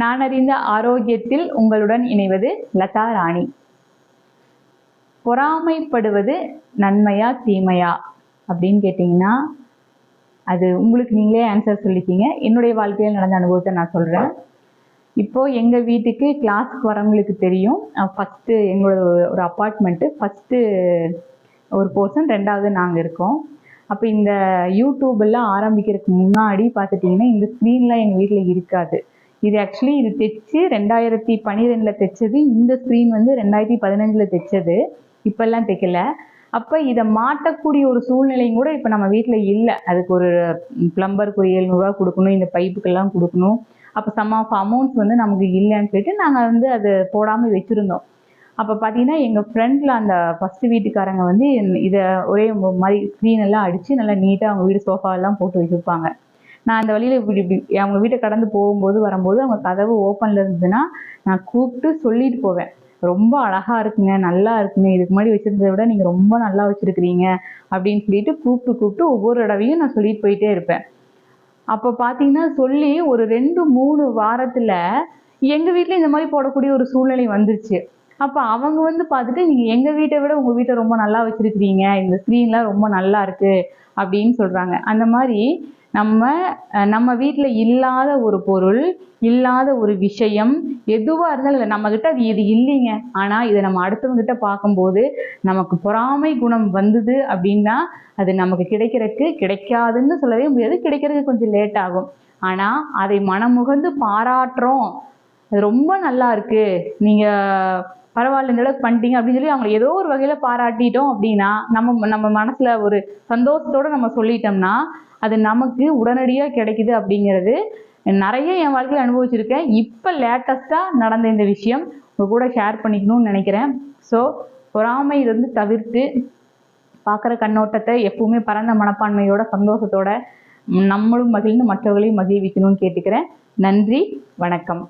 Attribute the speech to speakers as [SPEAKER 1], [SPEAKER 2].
[SPEAKER 1] நான் அறிந்த ஆரோக்கியத்தில் உங்களுடன் இணைவது லதா ராணி. பொறாமைப்படுவது நன்மையா தீமையா? அப்படின்னு கேட்டிங்கன்னா அது உங்களுக்கு நீங்களே ஆன்சர் சொல்லிக்கிங்க. என்னுடைய வாழ்க்கையில் நடந்த அனுபவத்தை நான் சொல்கிறேன் இப்போ எங்கள் வீட்டுக்கு கிளாஸ்க்கு வரவங்களுக்கு தெரியும். ஃபஸ்ட்டு எங்களோட ஒரு அப்பார்ட்மெண்ட்டு ஃபஸ்ட்டு ஒரு போர்ஷன் ரெண்டாவது நாங்கள் இருக்கோம். அப்போ இந்த யூடியூப் எல்லாம் ஆரம்பிக்கிறதுக்கு முன்னாடி பார்த்துட்டிங்கன்னா இந்த ஸ்க்ரீன்லாம் எங்கள் வீட்டில் இருக்காது. இது ஆக்சுவலி இது தைச்சு ரெண்டாயிரத்தி பன்னிரெண்டில் தைச்சது. இந்த ஸ்க்ரீன் வந்து ரெண்டாயிரத்தி பதினஞ்சில் தைச்சது. இப்போல்லாம் தைக்கல. அப்போ இதை மாட்டக்கூடிய ஒரு சூழ்நிலையும் கூட இப்போ நம்ம வீட்டில் இல்லை. அதுக்கு ஒரு ப்ளம்பருக்கு ஒரு எழுநூறுவா கொடுக்கணும் இந்த பைப்புக்கெல்லாம் கொடுக்கணும். அப்போ சம் ஆஃப் அமௌண்ட்ஸ் வந்து நமக்கு இல்லைன்னு சொல்லிட்டு நாங்கள் வந்து அது போடாமல் வச்சுருந்தோம். அப்போ பார்த்தீங்கன்னா எங்கள் ஃப்ரெண்டில் அந்த ஃபஸ்ட்டு வீட்டுக்காரங்க வந்து இதை ஒரே மாதிரி ஸ்க்ரீன் எல்லாம் அடித்து நல்லா நீட்டாக அவங்க வீடு சோஃபாவெல்லாம் போட்டு வச்சுருப்பாங்க. நான் அந்த வழியில் இப்படி இப்படி அவங்க வீட்டை கடந்து போகும்போது வரும்போது அவங்க கதவு ஓப்பனில் இருந்ததுன்னா நான் கூப்பிட்டு சொல்லிட்டு போவேன். ரொம்ப அழகா இருக்குங்க நல்லா இருக்குங்க இதுக்கு முன்னாடி வச்சிருந்ததை விட நீங்கள் ரொம்ப நல்லா வச்சிருக்கிறீங்க அப்படின்னு சொல்லிட்டு கூப்பிட்டு கூப்பிட்டு ஒவ்வொரு தடவையும் நான் சொல்லிட்டு போயிட்டே இருப்பேன். அப்போ பார்த்தீங்கன்னா சொல்லி ஒரு ரெண்டு மூணு வாரத்தில் எங்கள் வீட்டில் இந்த மாதிரி போடக்கூடிய ஒரு சூழ்நிலை வந்துருச்சு. அப்போ அவங்க வந்து பார்த்துட்டு நீங்கள் எங்கள் வீட்டை விட உங்கள் வீட்டை ரொம்ப நல்லா வச்சுருக்கிறீங்க இந்த ஸ்க்ரீன்லாம் ரொம்ப நல்லா இருக்குது அப்படின்னு சொல்கிறாங்க அந்த மாதிரி நம்ம நம்ம வீட்டில் இல்லாத ஒரு பொருள் இல்லாத ஒரு விஷயம் எதுவாக இருந்தாலும் இல்லை நம்மக்கிட்ட அது இது இல்லைங்க. ஆனால் இதை நம்ம அடுத்தவங்ககிட்ட பார்க்கும்போது நமக்கு பொறாமை குணம் வந்தது அப்படின்னா அது நமக்கு கிடைக்கிறதுக்கு கிடைக்காதுன்னு சொல்லவே முடியாது. கிடைக்கிறதுக்கு கொஞ்சம் லேட் ஆகும். ஆனால் அதை மனமுகந்து பாராட்டுறோம். அது ரொம்ப நல்லா இருக்கு. நீங்கள் பரவாயில்ல இந்த அளவுக்கு பண்ணிட்டீங்க அப்படின்னு சொல்லி அவங்களை ஏதோ ஒரு வகையில் பாராட்டிட்டோம் அப்படின்னா நம்ம நம்ம மனசில் ஒரு சந்தோஷத்தோடு நம்ம சொல்லிட்டோம்னா அது நமக்கு உடனடியாக கிடைக்குது அப்படிங்கிறது நிறைய என் வாழ்க்கையில் அனுபவிச்சிருக்கேன். இப்போ லேட்டஸ்ட்டாக நடந்த இந்த விஷயம் உங்கள் கூட ஷேர் பண்ணிக்கணும்னு நினைக்கிறேன். ஸோ பொறாமை தவிர்த்து பார்க்குற கண்ணோட்டத்தை எப்பவுமே பரந்த மனப்பான்மையோட சந்தோஷத்தோட நம்மளும் மகிழ்ந்து மற்றவர்களையும் மகிழ்விக்கணும்னு கேட்டுக்கிறேன். நன்றி வணக்கம்.